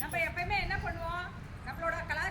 நம்ம எப்பயுமே என்ன பண்ணுவோம்? நம்மளோட கலா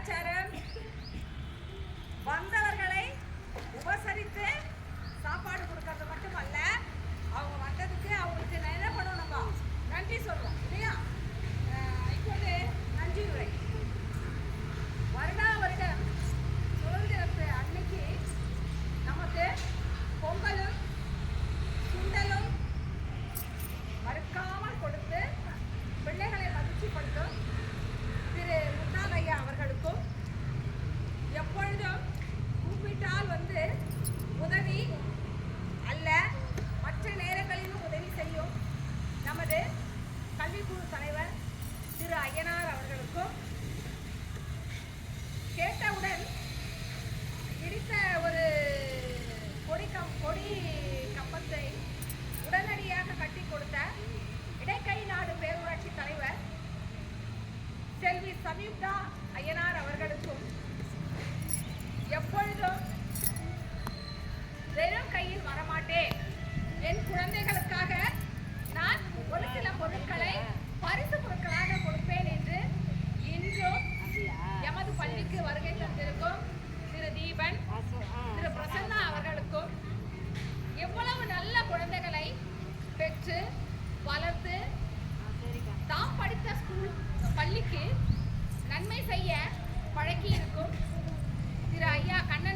சமீப்தா அய்யனார் அவர்களுக்கும் எப்பொழுதும் வெறும் கையில் வரமாட்டேன். என் குழந்தைகளுக்காக நான் ஒரு சில பொருட்களை பரிசு பொருட்களாக கொடுப்பேன் என்று இன்றும் எமது பள்ளிக்கு வருகை செய்ய பழக்கி இருக்கும் திரு ஐயா கண்ண